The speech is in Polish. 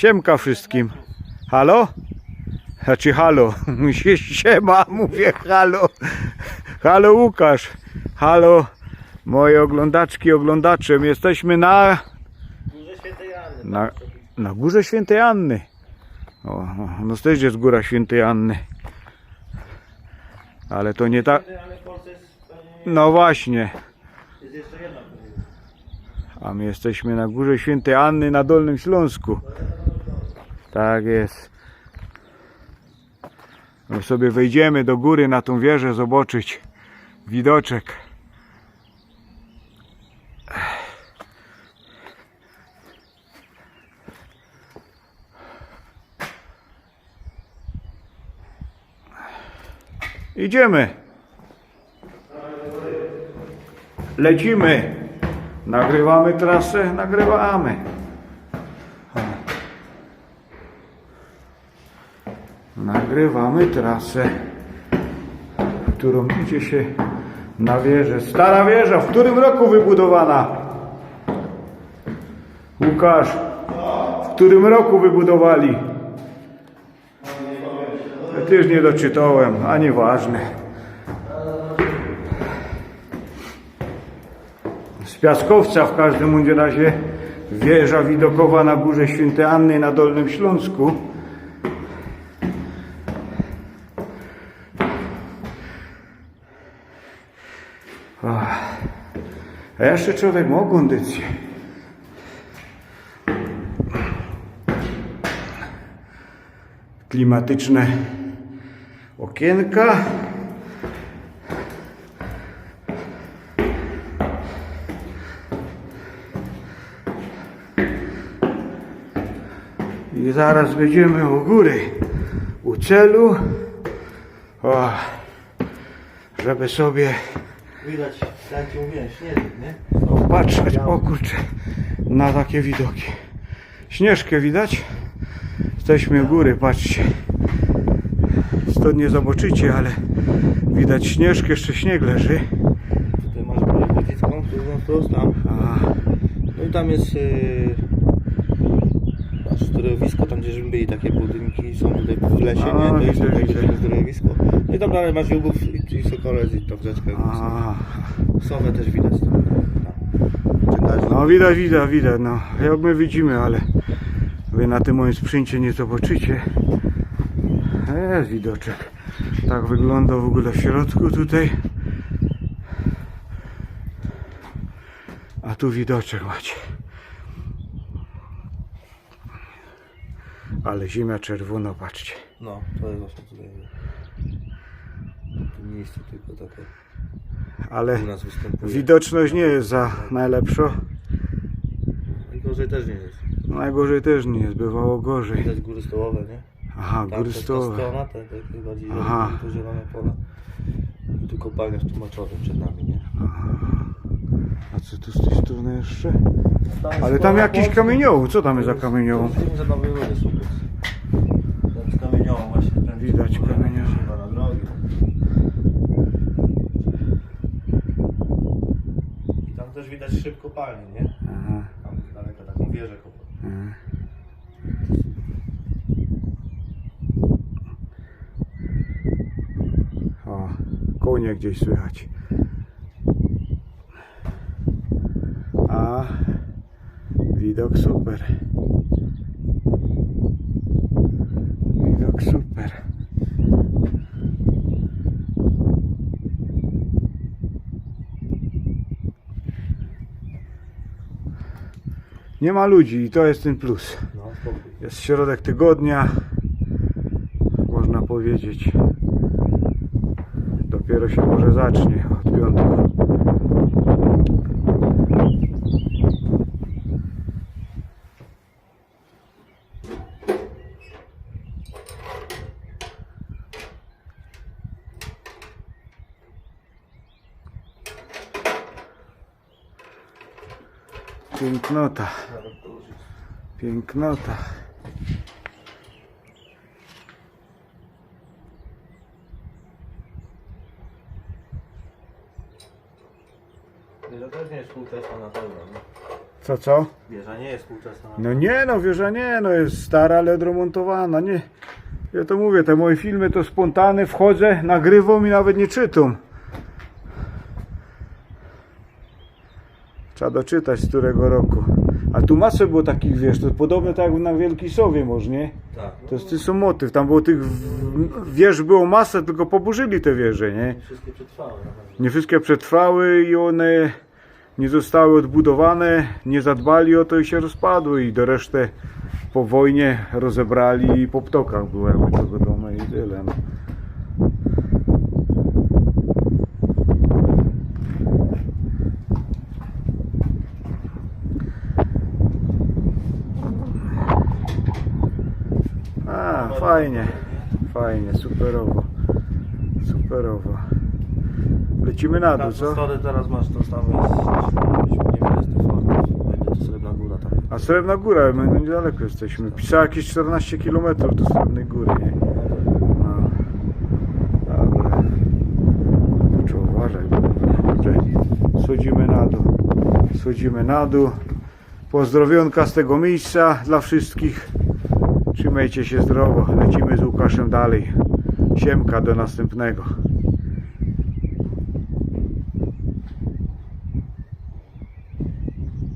Siemka wszystkim. Halo? Znaczy halo. Sie- Siema, mówię halo. Halo Łukasz. Halo moje oglądaczki, oglądacze. My Jesteśmy na, Górze Świętej Anny. na, na górze świętej Anny. O, no też jest góra świętej Anny. Ale to nie tak. No właśnie. jest jeszcze jedna. A my jesteśmy na górze świętej Anny na Dolnym Śląsku. Tak jest. My sobie wejdziemy do góry na tą wieżę zobaczyć widoczek. Idziemy. Lecimy. Nagrywamy trasę, nagrywamy. Nagrywamy trasę, którą idzie się na wieżę. Stara wieża, w którym roku wybudowana? Łukasz, w którym roku wybudowali? Ja też nie doczytałem, a nieważne. Z Piaskowca w każdym razie wieża widokowa na górze Świętej Anny na Dolnym Śląsku. A jeszcze człowiek ma kondycję. Klimatyczne okienka. I zaraz będziemy u góry, u celu, o, żeby sobie Widać, jak ci mówiłem, nie? popatrzeć, o kurczę, na takie widoki. Śnieżkę widać? Jesteśmy u góry, patrzcie. Stąd nie zobaczycie, ale widać śnieżkę, jeszcze śnieg leży. Tutaj masz górę drugą wprost tam. A, No i tam jest yy, masz zdrojowisko, tam gdzie byli takie budynki, są tutaj w lesie, A, nie? To jest widzę, tutaj widzę. zdrojowisko. Tam dalej masz Jugów i, i Sokolec i tą rzeczkę. a, Sowę też widać tam. tam. Czekać. no widać, widać, widać, no. Jak my widzimy, ale wy na tym moim sprzęcie nie zobaczycie. Jest widoczek. Tak wygląda w ogóle w środku tutaj. A tu widoczek macie. Ale ziemia czerwona, patrzcie. No, to jest właśnie tutaj. Miejscu tylko takie Ale widoczność nie jest za najlepsza. I gorzej też nie jest. Najgorzej też nie jest, bywało gorzej. Widać góry stołowe, nie? Aha, Tam góry ta- ta stołowe. strona, te bardziej Aha. to zielone pola. I tu kopalnia w tłumaczowym przed nami, nie? A co tu z tej strony jeszcze? Ale tam jakiś kamieniołom, co tam jest za kamieniołom? To za nowej rury są. Tam z kamieniołom właśnie. Widać tu kamieniołom. chyba na drogi. I tam też widać szyb kopalni, nie? Aha, Tam daleko taką wieżę kopalni. aha. O, konie gdzieś słychać. A widok super. Widok super. Nie ma ludzi i to jest ten plus. No. Jest środek tygodnia, można powiedzieć. Dopiero się może zacznie od piątku. Pięknota, pięknota. To też nie jest pół Tesla na pewno, nie? Co, co? Wieża nie jest współczesna. No nie no, wieża nie, no jest stara, ale odremontowana, nie. Ja to mówię, te moje filmy to spontane, wchodzę, nagrywam i nawet nie czytam. Trzeba doczytać z którego roku. A tu masę było takich, wiesz, to podobne tak jak na Wielkiej Sowie może, nie? Tak. To jest ten sam motyw, tam było tych w- wież było masę, tylko poburzyli te wieże, nie? Wszystkie przetrwały. Nie wszystkie przetrwały i one nie zostały odbudowane, nie zadbali o to i się rozpadły i do reszty po wojnie rozebrali i po ptokach były tego domu i tyle. No. A, fajnie, fajnie, superowo, superowo. Lecimy na dół, Tam co? stole teraz masz to samo tam. A Srebrna Góra, my niedaleko jesteśmy. Pisała jakieś 14 km do Srebrnej Góry, nie? No. Dobra. Trzeba uważać. Dobrze. Schodzimy na dół. Schodzimy na dół. Pozdrowionka z tego miejsca dla wszystkich. Trzymajcie się zdrowo. Lecimy z Łukaszem dalej. Siemka do następnego.